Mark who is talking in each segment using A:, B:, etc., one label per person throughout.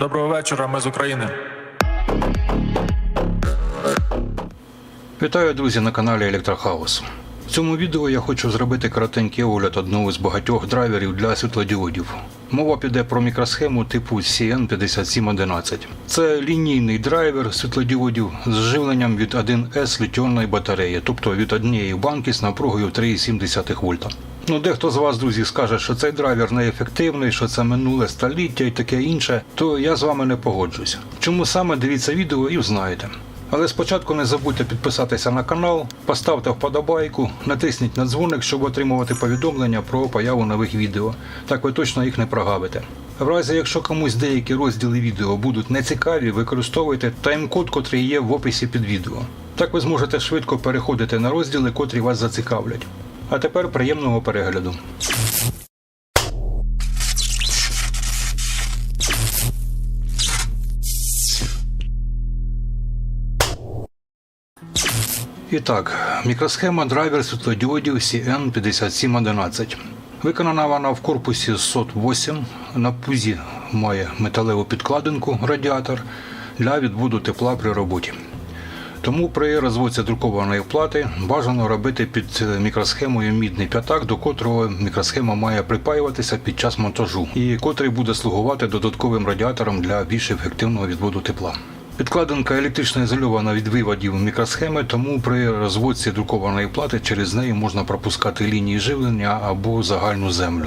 A: Доброго вечора, ми з України.
B: Вітаю, друзі, на каналі Електрохаус. В цьому відео я хочу зробити коротенький огляд одного з багатьох драйверів для світлодіодів. Мова піде про мікросхему типу CN5711. Це лінійний драйвер світлодіодів з живленням від 1С літіонної батареї, тобто від однієї банки з напругою 3,7 вольта. Ну, дехто з вас, друзі, скаже, що цей драйвер неефективний, що це минуле століття і таке інше, то я з вами не погоджусь. Чому саме дивіться відео і знаєте. Але спочатку не забудьте підписатися на канал, поставте вподобайку, натисніть на дзвоник, щоб отримувати повідомлення про появу нових відео. Так ви точно їх не прогавите. В разі, якщо комусь деякі розділи відео будуть нецікаві, використовуйте тайм-код, котрий є в описі під відео. Так ви зможете швидко переходити на розділи, котрі вас зацікавлять. А тепер приємного перегляду. І так, мікросхема драйвер світлодіодів CN5711. Виконана вона в корпусі SOT 8. На пузі має металеву підкладинку радіатор для відводу тепла при роботі. Тому при розводці друкованої плати бажано робити під мікросхемою мідний п'ятак, до котрого мікросхема має припаюватися під час монтажу, і котрий буде слугувати додатковим радіатором для більш ефективного відводу тепла. Підкладинка електрично ізольована від виводів мікросхеми, тому при розводці друкованої плати через неї можна пропускати лінії живлення або загальну землю.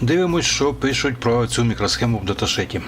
B: Дивимось, що пишуть про цю мікросхему в даташеті.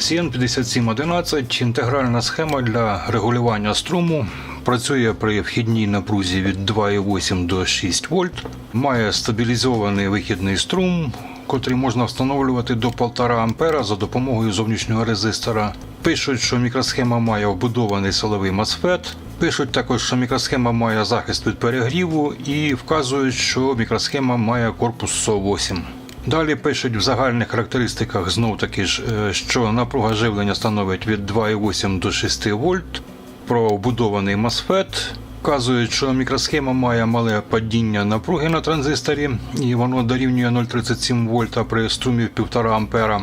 B: CN5711 інтегральна схема для регулювання струму. Працює при вхідній напрузі від 2,8 до 6 вольт. Має стабілізований вихідний струм, котрий можна встановлювати до 1,5 ампера за допомогою зовнішнього резистора. Пишуть, що мікросхема має вбудований силовий MOSFET. Пишуть також, що мікросхема має захист від перегріву і вказують, що мікросхема має корпус SO8. Далі пишуть в загальних характеристиках знов таки ж, е, що напруга живлення становить від 2,8 до 6 вольт. Про вбудований MOSFET. Вказують, що мікросхема має мале падіння напруги на транзисторі, і воно дорівнює 0,37 вольта при струмі 1,5 ампера.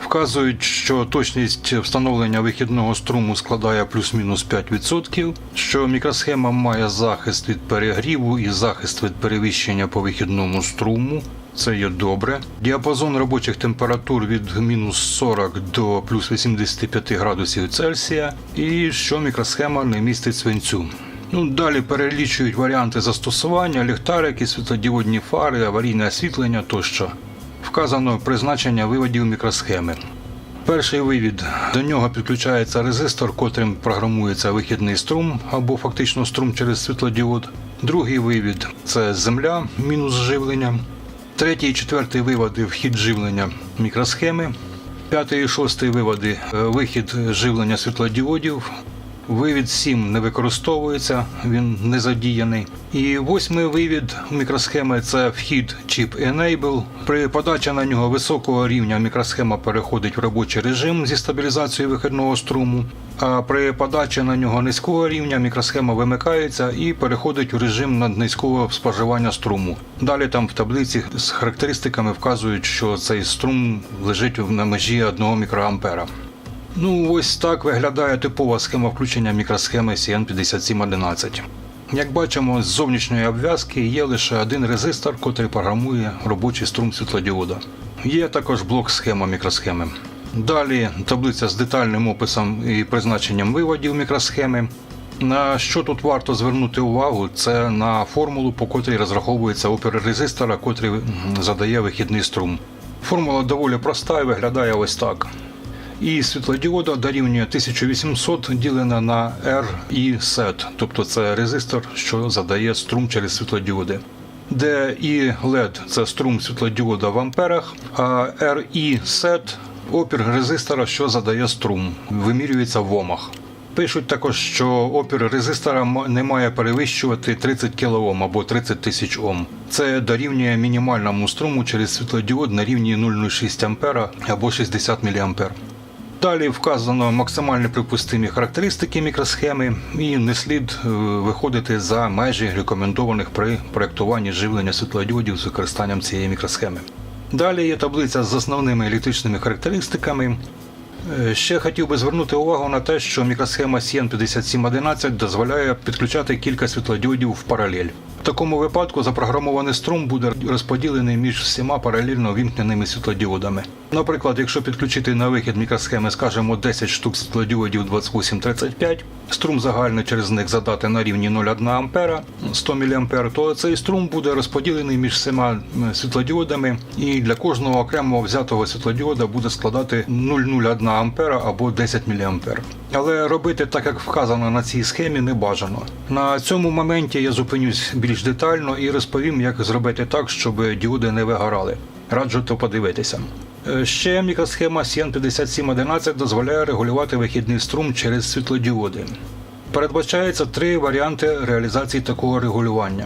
B: Вказують, що точність встановлення вихідного струму складає плюс-мінус 5%, що мікросхема має захист від перегріву і захист від перевищення по вихідному струму. Це є добре. Діапазон робочих температур від мінус 40 до плюс 85 градусів Цельсія, і що мікросхема не містить свинцю. Ну, далі перелічують варіанти застосування, ліхтарики, світлодіодні фари, аварійне освітлення тощо. Вказано призначення виводів мікросхеми. Перший вивід до нього підключається резистор, котрим програмується вихідний струм або фактично струм через світлодіод. Другий вивід це земля, мінус живлення. Третій і четвертий виводи вхід живлення мікросхеми. П'ятий і шостий виводи е, вихід живлення світлодіодів. Вивід 7 не використовується, він не задіяний. І восьмий вивід мікросхеми це вхід чіп Enable. При подачі на нього високого рівня мікросхема переходить в робочий режим зі стабілізацією вихідного струму. А при подачі на нього низького рівня мікросхема вимикається і переходить у режим наднизького споживання струму. Далі там в таблиці з характеристиками вказують, що цей струм лежить на межі 1 мікроампера. Ну, ось так виглядає типова схема включення мікросхеми CN5711. Як бачимо, з зовнішньої обв'язки є лише один резистор, котрий програмує робочий струм світлодіода. Є також блок схема мікросхеми. Далі таблиця з детальним описом і призначенням виводів мікросхеми. На що тут варто звернути увагу, це на формулу, по котрій розраховується опір резистора, котрий задає вихідний струм. Формула доволі проста і виглядає ось так. І світлодіода дорівнює 1800 ділена на R і SET, тобто це резистор, що задає струм через світлодіоди. Де і LED – це струм світлодіода в амперах, а RI SET – опір резистора, що задає струм, вимірюється в омах. Пишуть також, що опір резистора не має перевищувати 30 кОм або 30 тисяч Ом. Це дорівнює мінімальному струму через світлодіод на рівні 0,06 А або 60 мА. Далі вказано максимально припустимі характеристики мікросхеми і не слід е, виходити за межі рекомендованих при проєктуванні живлення світлодіодів з використанням цієї мікросхеми. Далі є таблиця з основними електричними характеристиками. Е, Ще хотів би звернути увагу на те, що мікросхема CN5711 дозволяє підключати кілька світлодіодів в паралель. В такому випадку запрограмований струм буде розподілений між всіма паралельно вімкненими світлодіодами. Наприклад, якщо підключити на вихід мікросхеми, скажімо, 10 штук світлодіодів 2835, струм загальний через них задати на рівні 0,1 А 100 мА, то цей струм буде розподілений між всіма світлодіодами, і для кожного окремо взятого світлодіода буде складати 0,01 А або 10 мА. Але робити так, як вказано на цій схемі, не бажано. На цьому моменті я зупинюсь більш детально і розповім, як зробити так, щоб діоди не вигорали. Раджу то подивитися. Е, Ще мікросхема CN5711 дозволяє регулювати вихідний струм через світлодіоди. Передбачається три варіанти реалізації такого регулювання.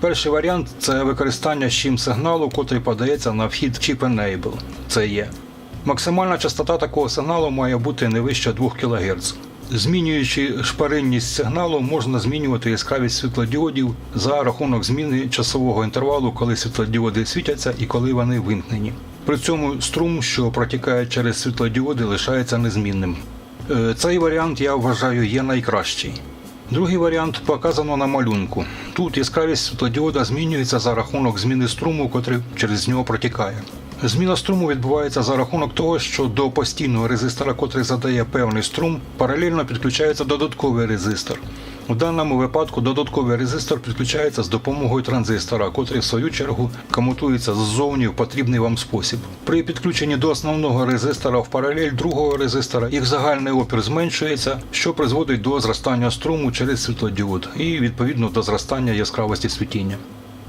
B: Перший варіант це використання щим сигналу, котрий подається на вхід Chip Enable. Це є. Максимальна частота такого сигналу має бути не вище 2 кГц. Змінюючи шпаринність сигналу, можна змінювати яскравість світлодіодів за рахунок зміни часового інтервалу, коли світлодіоди світяться і коли вони вимкнені. При цьому струм, що протікає через світлодіоди, лишається незмінним. Е, Цей варіант я вважаю є найкращий. Другий варіант показано на малюнку. Тут яскравість світлодіода змінюється за рахунок зміни струму, котрий через нього протікає. Зміна струму відбувається за рахунок того, що до постійного резистора, котрий задає певний струм, паралельно підключається додатковий резистор. У даному випадку додатковий резистор підключається з допомогою транзистора, котрий в свою чергу комутується ззовні в потрібний вам спосіб. При підключенні до основного резистора в паралель другого резистора їх загальний опір зменшується, що призводить до зростання струму через світлодіод і відповідно до зростання яскравості світіння.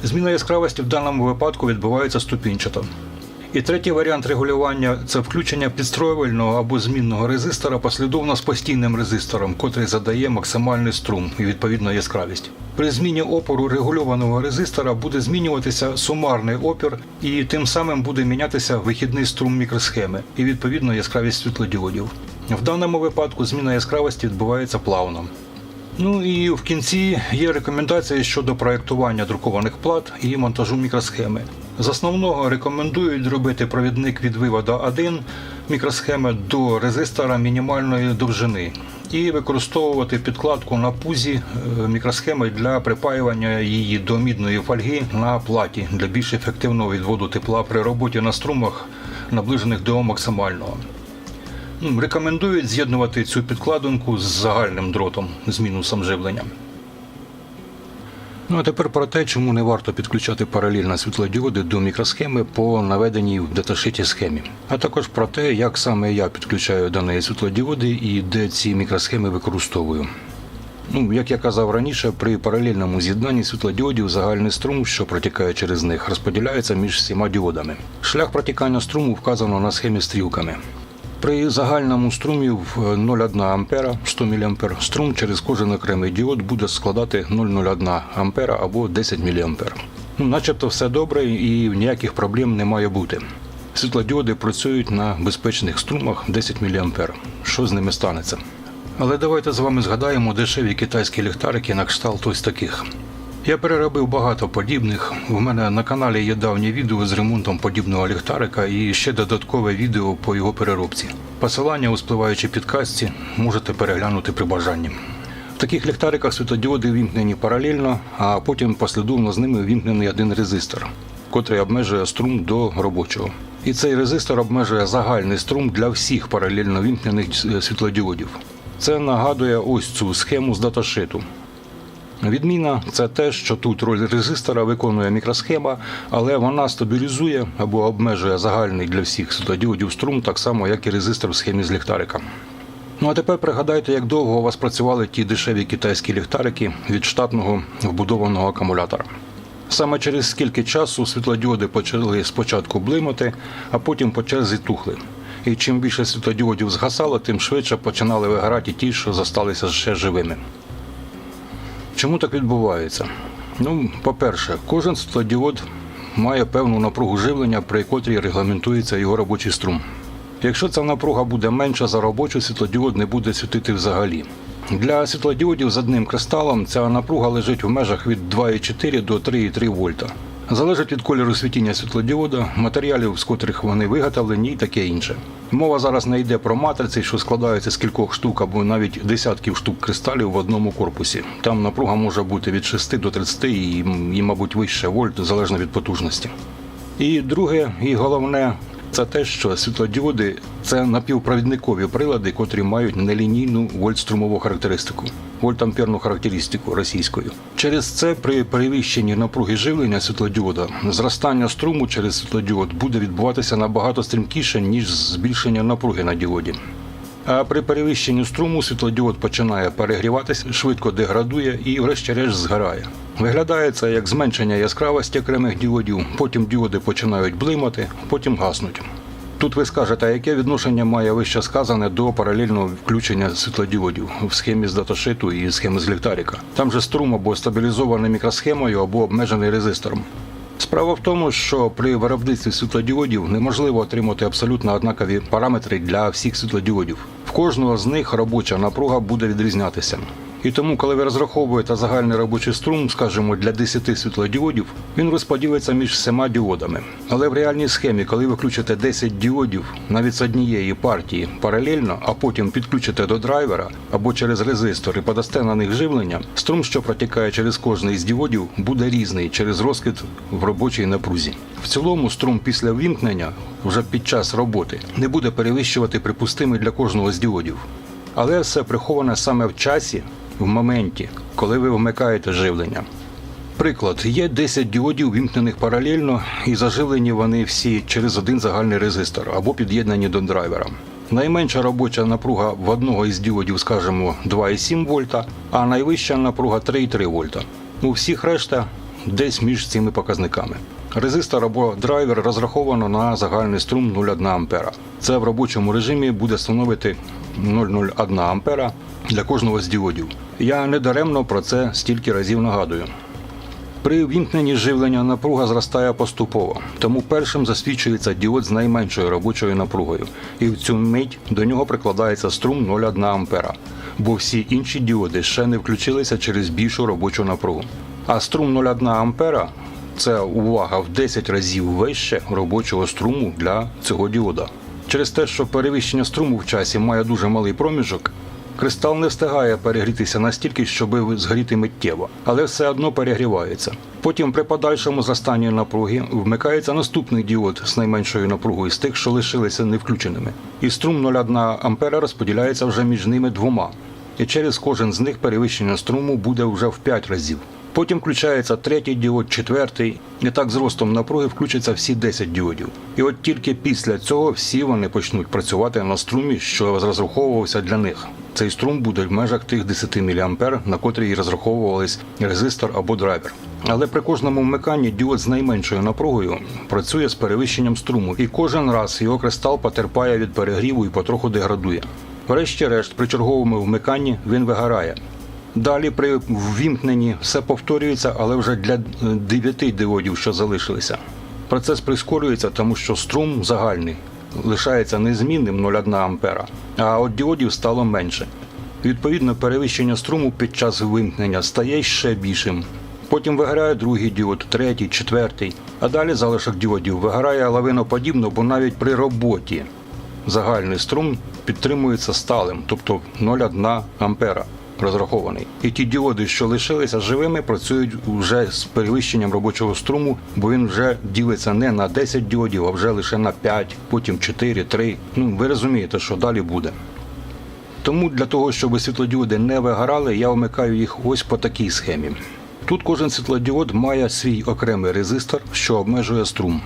B: Зміна яскравості в даному випадку відбувається ступінчато. І третій варіант регулювання це включення підстроювального або змінного резистора послідовно з постійним резистором, котрий задає максимальний струм і відповідно яскравість. При зміні опору регульованого резистора буде змінюватися сумарний опір, і тим самим буде мінятися вихідний струм мікросхеми і відповідно яскравість світлодіодів. В даному випадку зміна яскравості відбувається плавно. Ну і в кінці є рекомендації щодо проєктування друкованих плат і монтажу мікросхеми. З основного рекомендують робити провідник від виводу 1 мікросхеми до резистора мінімальної довжини і використовувати підкладку на пузі е, мікросхеми для припаювання її до мідної фольги на платі для більш ефективного відводу тепла при роботі на струмах, наближених до максимального. Рекомендують з'єднувати цю підкладинку з загальним дротом з мінусом живлення. Ну а тепер про те, чому не варто підключати паралельно світлодіоди до мікросхеми по наведеній в даташиті схемі, а також про те, як саме я підключаю до неї світлодіоди і де ці мікросхеми використовую. Ну, як я казав раніше, при паралельному з'єднанні світлодіодів загальний струм, що протікає через них, розподіляється між всіма діодами. Шлях протікання струму вказано на схемі стрілками. При загальному струмі в 0,1 А 100 мА струм через кожен окремий діод буде складати 0,01 А або 10 мА. Ну, начебто все добре і ніяких проблем не має бути. Світлодіоди працюють на безпечних струмах 10 мА. Що з ними станеться? Але давайте з вами згадаємо дешеві китайські ліхтарики на кшталт ось таких. Я переробив багато подібних. У мене на каналі є давнє відео з ремонтом подібного ліхтарика і ще додаткове відео по його переробці. Посилання у спливаючій підкастці можете переглянути при бажанні. В таких ліхтариках світодіоди вімкнені паралельно, а потім послідовно з ними вімкнений один резистор, котрий обмежує струм до робочого. І цей резистор обмежує загальний струм для всіх паралельно вімкнених е, світлодіодів. Це нагадує ось цю схему з даташиту. Відміна це те, що тут роль резистора виконує мікросхема, але вона стабілізує або обмежує загальний для всіх світлодіодів струм, так само, як і резистор в схемі з ліхтарика. Ну а тепер пригадайте, як довго у вас працювали ті дешеві китайські ліхтарики від штатного вбудованого акумулятора. Саме через скільки часу світлодіоди почали спочатку блимати, а потім по черзі тухли. І чим більше світлодіодів згасало, тим швидше починали вигорати ті, що зосталися ще живими. Чому так відбувається? Ну, по-перше, кожен світлодіод має певну напругу живлення, при котрій регламентується його робочий струм. Якщо ця напруга буде менша за робочу, світлодіод не буде світити взагалі. Для світлодіодів з одним кристалом ця напруга лежить в межах від 2,4 до 3,3 вольта. Залежить від кольору світіння світлодіода, матеріалів, з котрих вони виготовлені і таке інше. Мова зараз не йде про матриці, що складаються з кількох штук або навіть десятків штук кристалів в одному корпусі. Там напруга може бути від 6 до 30 і, і мабуть, вище вольт, залежно від потужності. І друге, і головне, це те, що світлодіоди це напівпровідникові прилади, котрі мають нелінійну вольтструмову характеристику, вольтамперну характеристику російською. Через це при перевищенні напруги живлення світлодіода зростання струму через світлодіод буде відбуватися набагато стрімкіше, ніж збільшення напруги на діоді. А при перевищенні струму світлодіод починає перегріватися, швидко деградує і, врешті-решт, згорає. Виглядає це як зменшення яскравості окремих діодів, потім діоди починають блимати, потім гаснуть. Тут ви скажете, а яке відношення має вище сказане до паралельного включення світлодіодів в схемі з даташиту і схеми з ліхтарика. Там же струм або стабілізований мікросхемою, або обмежений резистором. Справа в тому, що при виробництві світлодіодів неможливо отримати абсолютно однакові параметри для всіх світлодіодів. В кожного з них робоча напруга буде відрізнятися. І тому, коли ви розраховуєте загальний робочий струм, скажімо, для 10 світлодіодів, він розподілиться між всіма діодами. Але в реальній схемі, коли ви включите 10 діодів навіть з однієї партії паралельно, а потім підключите до драйвера або через резистор і подасте на них живлення, струм, що протікає через кожний з діодів, буде різний через розкид в робочій напрузі. В цілому струм після ввімкнення вже під час роботи не буде перевищувати припустимий для кожного з діодів. Але все приховане саме в часі, в моменті, коли ви вмикаєте живлення. Приклад, є 10 діодів вімкнених паралельно, і заживлені вони всі через один загальний резистор або під'єднані до драйвера. Найменша робоча напруга в одного із діодів, скажімо, 2,7 вольта, а найвища напруга 3,3 вольта. У всіх решта десь між цими показниками. Резистор або драйвер розраховано на загальний струм 0,1 ампера. Це в робочому режимі буде становити 0,01 ампера для кожного з діодів. Я недаремно про це стільки разів нагадую. При вімкненні живлення напруга зростає поступово, тому першим засвідчується діод з найменшою робочою напругою, і в цю мить до нього прикладається струм 0,1 ампера, бо всі інші діоди ще не включилися через більшу робочу напругу. А струм 0,1 ампера це увага в 10 разів вище робочого струму для цього діода. Через те, що перевищення струму в часі має дуже малий проміжок, Кристал не встигає перегрітися настільки, щоб згоріти миттєво, але все одно перегрівається. Потім при подальшому зростанні напруги вмикається наступний діод з найменшою напругою з тих, що лишилися невключеними. І струм 0,1 ампера розподіляється вже між ними двома. І через кожен з них перевищення струму буде вже в 5 разів. Потім включається третій діод, четвертий, і так з ростом напруги включаться всі 10 діодів. І от тільки після цього всі вони почнуть працювати на струмі, що розраховувався для них. Цей струм буде в межах тих 10 мА, на котрі і розраховувались резистор або драйвер. Але при кожному вмиканні діод з найменшою напругою працює з перевищенням струму, і кожен раз його кристал потерпає від перегріву і потроху деградує. Врешті-решт, при черговому вмиканні він вигорає. Далі при ввімкненні все повторюється, але вже для 9 діодів, що залишилися. Процес прискорюється, тому що струм загальний лишається незмінним 0,1 ампера, а от діодів стало менше. Відповідно, перевищення струму під час вимкнення стає ще більшим. Потім виграє другий діод, третій, четвертий, а далі залишок діодів виграє лавиноподібно, бо навіть при роботі загальний струм підтримується сталим, тобто 0,1 ампера розрахований. І ті діоди, що лишилися живими, працюють вже з перевищенням робочого струму, бо він вже ділиться не на 10 діодів, а вже лише на 5, потім 4, 3. Ну ви розумієте, що далі буде. Тому для того, щоб світлодіоди не вигорали, я вмикаю їх ось по такій схемі. Тут кожен світлодіод має свій окремий резистор, що обмежує струм.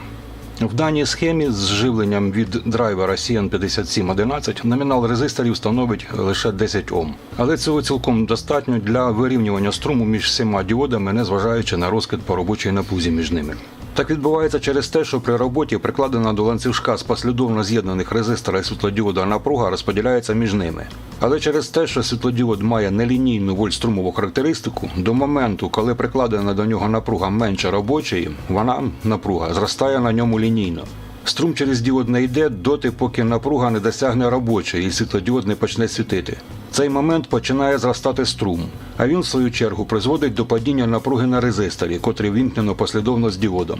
B: В даній схемі з живленням від драйвера CN5711 номінал резисторів становить лише 10 Ом. Але цього цілком достатньо для вирівнювання струму між всіма діодами, незважаючи на розкид по робочій напузі між ними. Так відбувається через те, що при роботі прикладена до ланцюжка з послідовно з'єднаних резистора і світлодіода напруга розподіляється між ними. Але через те, що світлодіод має нелінійну вольструмову характеристику, до моменту, коли прикладена до нього напруга менше робочої, вона напруга зростає на ньому лінійно. Струм через діод не йде доти, поки напруга не досягне робочої і світлодіод не почне світити. Цей момент починає зростати струм, а він, в свою чергу, призводить до падіння напруги на резисторі, котрий вімкнено послідовно з діодом.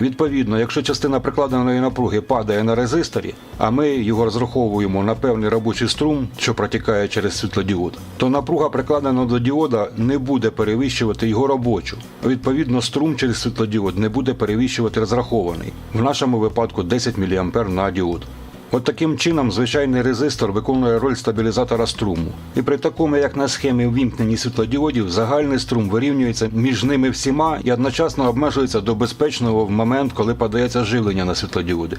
B: Відповідно, якщо частина прикладеної напруги падає на резисторі, а ми його розраховуємо на певний робочий струм, що протікає через світлодіод, то напруга прикладена до діода не буде перевищувати його робочу. Відповідно, струм через світлодіод не буде перевищувати розрахований, в нашому випадку 10 мА на діод. От таким чином звичайний резистор виконує роль стабілізатора струму. І при такому, як на схемі ввімкненні світлодіодів, загальний струм вирівнюється між ними всіма і одночасно обмежується до безпечного в момент, коли подається живлення на світлодіоди.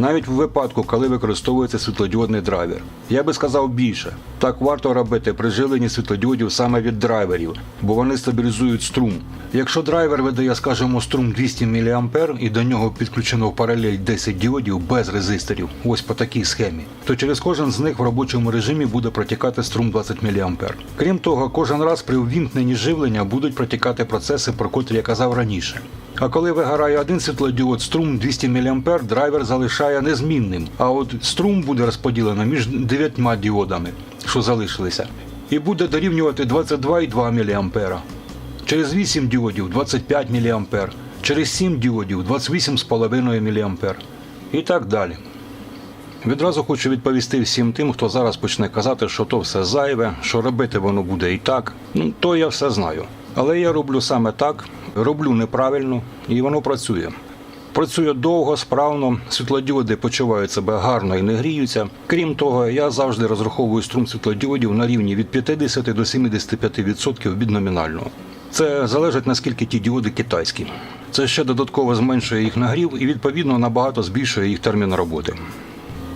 B: Навіть в випадку, коли використовується світлодіодний драйвер. Я би сказав більше. Так варто робити при живленні світлодіодів саме від драйверів, бо вони стабілізують струм. Якщо драйвер видає, скажімо, струм 200 мА і до нього підключено в паралель 10 діодів без резисторів, ось по такій схемі, то через кожен з них в робочому режимі буде протікати струм 20 мА. Крім того, кожен раз при ввімкненні живлення будуть протікати процеси, про котрі я казав раніше. А коли вигорає один світлодіод, струм 200 мА драйвер залишає незмінним. А от струм буде розподілено між дев'ятьма діодами, що залишилися, і буде дорівнювати 22,2 мА. Через 8 діодів 25 мА, через 7 діодів 28,5 мА. І так далі. Відразу хочу відповісти всім тим, хто зараз почне казати, що то все зайве, що робити воно буде і так. Ну, то я все знаю. Але я роблю саме так, роблю неправильно, і воно працює. Працює довго, справно, світлодіоди почувають себе гарно і не гріються. Крім того, я завжди розраховую струм світлодіодів на рівні від 50 до 75% від номінального. Це залежить наскільки ті діоди китайські. Це ще додатково зменшує їх нагрів і відповідно набагато збільшує їх термін роботи.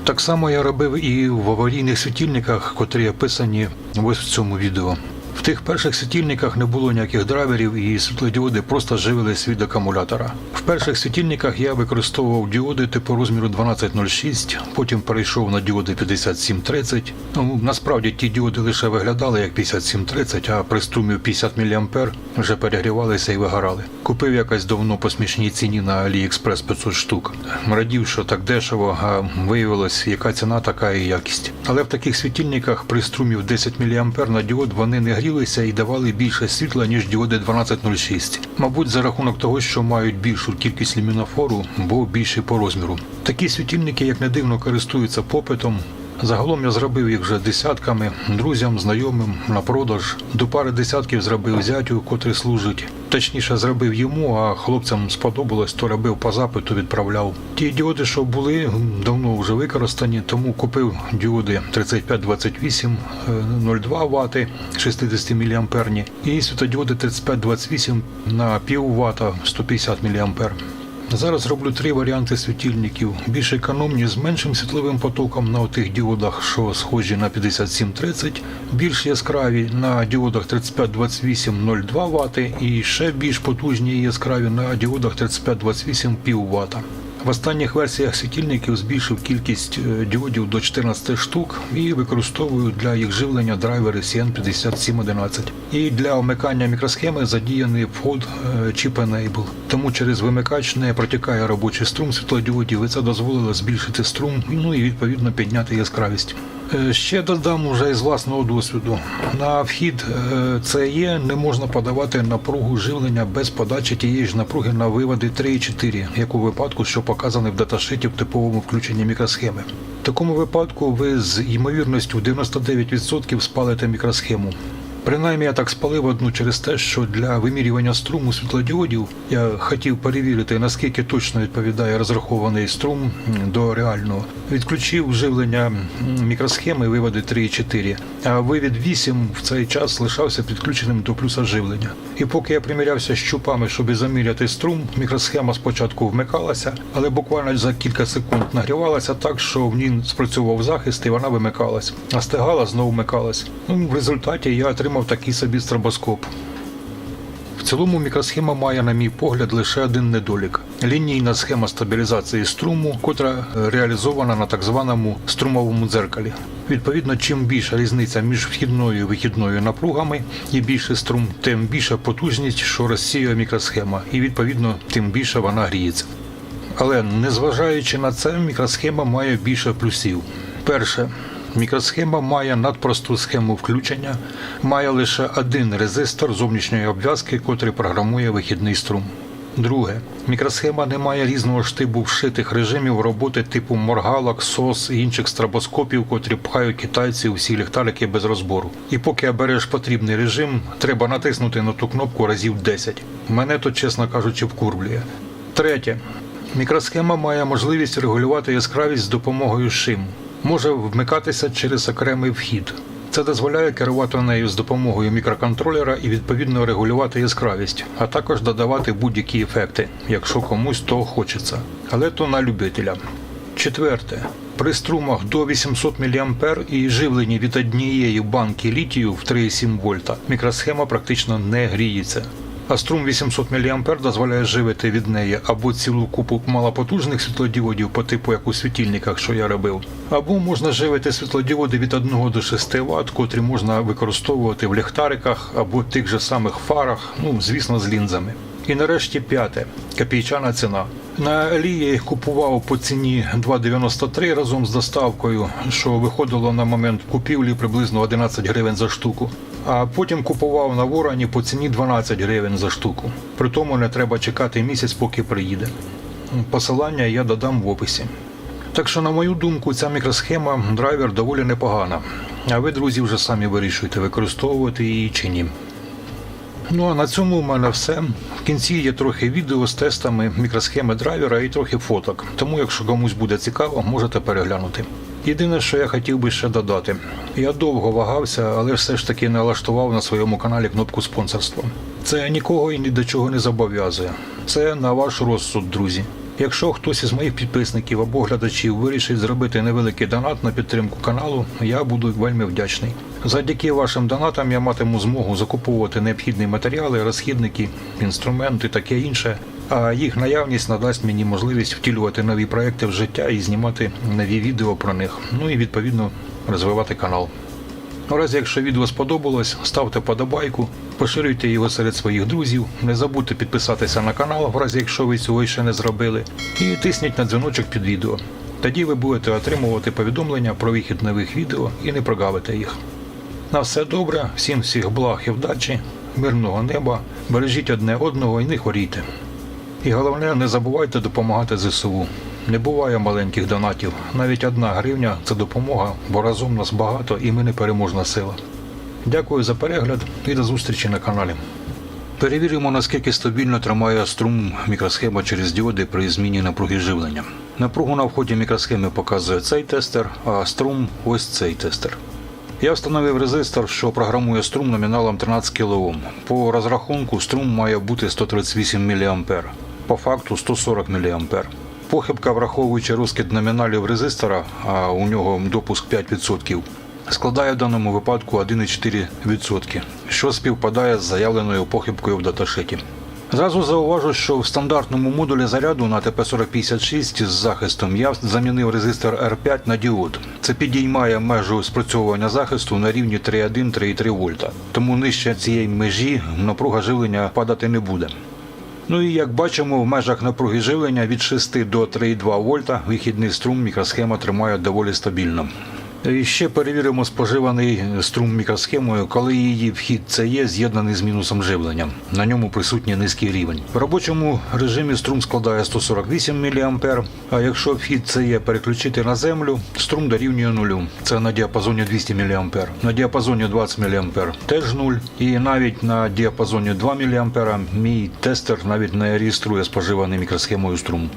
B: Так само я робив і в аварійних світильниках, котрі описані ось в цьому відео. В тих перших світильниках не було ніяких драйверів і світлодіоди просто живились від акумулятора. В перших світильниках я використовував діоди типу розміру 1206, потім перейшов на діоди 5730. Ну, насправді ті діоди лише виглядали як 5730, а при струмі 50 мА вже перегрівалися і вигорали. Купив якось давно по смішній ціні на AliExpress 500 штук. Радів, що так дешево, а виявилось, яка ціна, така і якість. Але в таких світильниках при струмі в 10 мА на діод вони не грілися і давали більше світла, ніж діоди 1206. Мабуть, за рахунок того, що мають більшу кількість люмінофору, бо більші по розміру. Такі світильники, як не дивно, користуються попитом. Загалом я зробив їх вже десятками друзям, знайомим на продаж. До пари десятків зробив зятю, котрий служить. Точніше, зробив йому, а хлопцям сподобалось, то робив по запиту, відправляв. Ті діоди, що були, давно вже використані, тому купив діоди 3528 е, 0,2 Вт 60 мА і світодіоди 3528 на пів Вт 150 мА. Зараз роблю три варіанти світильників. Більш економні з меншим світловим потоком на тих діодах, що схожі на 5730, більш яскраві на діодах 3528 0,2 Вт і ще більш потужні і яскраві на діодах 3528 пів Вт. В останніх версіях світильників збільшив кількість е, діодів до 14 штук і використовую для їх живлення драйвери CN5711. І для вмикання мікросхеми задіяний вход е, Chip Enable. Тому через вимикач не протікає робочий струм світлодіодів, і це дозволило збільшити струм, ну і відповідно підняти яскравість. Е, Ще додам уже із власного досвіду. На вхід е, CE не можна подавати напругу живлення без подачі тієї ж напруги на виводи 3 і 4, як у випадку, що показаний в даташиті в типовому включенні мікросхеми. В такому випадку ви з ймовірністю в 99% спалите мікросхему. Принаймні я так спалив одну через те, що для вимірювання струму світлодіодів я хотів перевірити, наскільки точно відповідає розрахований струм до реального. Відключив живлення мікросхеми виводи 3 і 4, а вивід 8 в цей час лишався підключеним до плюса живлення. І поки я примірявся з щупами, щоб заміряти струм, мікросхема спочатку вмикалася, але буквально за кілька секунд нагрівалася так, що в ній спрацював захист і вона вимикалась. А стигала, знову вмикалась. Ну, в результаті я отримав такий собі стробоскоп. В цілому мікросхема має, на мій погляд, лише один недолік: лінійна схема стабілізації струму, котра реалізована на так званому струмовому дзеркалі. Відповідно, чим більша різниця між вхідною і вихідною напругами і більше струм, тим більша потужність, що розсіює мікросхема, і відповідно тим більше вона гріється. Але незважаючи на це, мікросхема має більше плюсів. Перше, мікросхема має надпросту схему включення, має лише один резистор зовнішньої обв'язки, котрий програмує вихідний струм. Друге, мікросхема не має різного штибу вшитих режимів роботи типу моргалок, сос і інших страбоскопів, котрі пхають китайці у всі ліхтарики без розбору. І поки обереш потрібний режим, треба натиснути на ту кнопку разів 10. Мене то, чесно кажучи, вкурблює. Третє. Мікросхема має можливість регулювати яскравість з допомогою шим. Може вмикатися через окремий вхід. Це дозволяє керувати нею з допомогою мікроконтролера і відповідно регулювати яскравість, а також додавати будь-які ефекти, якщо комусь того хочеться. Але то на любителя. Четверте. При струмах до 800 мА і живленні від однієї банки літію в 3,7 вольта мікросхема практично не гріється. А струм 800 мА дозволяє живити від неї або цілу купу малопотужних світлодіодів по типу як у світильниках, що я робив, або можна живити світлодіоди від 1 до 6 Вт, котрі можна використовувати в ліхтариках або тих же самих фарах, ну звісно, з лінзами. І нарешті п'яте копійчана ціна. На Алі я їх купував по ціні 2,93 разом з доставкою, що виходило на момент купівлі приблизно 11 гривень за штуку. А потім купував на вороні по ціні 12 гривень за штуку. При тому не треба чекати місяць, поки приїде. Посилання я додам в описі. Так що, на мою думку, ця мікросхема драйвер доволі непогана. А ви, друзі, вже самі вирішуєте, використовувати її чи ні. Ну а на цьому в мене все. В кінці є трохи відео з тестами мікросхеми драйвера і трохи фоток. Тому, якщо комусь буде цікаво, можете переглянути. Єдине, що я хотів би ще додати, я довго вагався, але все ж таки налаштував на своєму каналі кнопку спонсорства. Це нікого і ні до чого не зобов'язує. Це на ваш розсуд, друзі. Якщо хтось із моїх підписників або глядачів вирішить зробити невеликий донат на підтримку каналу, я буду вельми вдячний. Завдяки вашим донатам я матиму змогу закуповувати необхідні матеріали, розхідники, інструменти, таке інше. А їх наявність надасть мені можливість втілювати нові проекти в життя і знімати нові відео про них. Ну і відповідно розвивати канал. У разі, якщо відео сподобалось, ставте подобайку, поширюйте його серед своїх друзів, не забудьте підписатися на канал, в разі якщо ви цього ще не зробили, і тисніть на дзвіночок під відео. Тоді ви будете отримувати повідомлення про вихід нових відео і не прогавите їх. На все добре, всім всіх благ і вдачі, мирного неба, бережіть одне одного і не хворійте. І головне, не забувайте допомагати ЗСУ. Не буває маленьких донатів. Навіть одна гривня це допомога, бо разом нас багато і ми непереможна сила. Дякую за перегляд і до зустрічі на каналі. Перевіримо, наскільки стабільно тримає струм мікросхема через діоди при зміні напруги живлення. Напругу на вході мікросхеми показує цей тестер, а струм ось цей тестер. Я встановив резистор, що програмує струм номіналом 13 кОм. По розрахунку струм має бути 138 мА, по факту 140 мА. Похибка, враховуючи розкид номіналів резистора, а у нього допуск 5%, складає в даному випадку 1,4%, що співпадає з заявленою похибкою в даташиті. Зразу зауважу, що в стандартному модулі заряду на ТП-4056 з захистом я замінив резистор R5 на діод. Це підіймає межу спрацьовування захисту на рівні 3,1-3,3 вольта. Тому нижче цієї межі напруга живлення падати не буде. Ну і як бачимо, в межах напруги живлення від 6 до 3,2 вольта вихідний струм мікросхема тримає доволі стабільно. І ще перевіримо споживаний струм мікросхемою, коли її вхід це є з'єднаний з мінусом живлення. На ньому присутній низький рівень. В робочому режимі струм складає 148 мА, а якщо вхід це є переключити на землю, струм дорівнює нулю. Це на діапазоні 200 мА. На діапазоні 20 мА теж нуль. І навіть на діапазоні 2 мА мій тестер навіть не реєструє споживаний мікросхемою струм.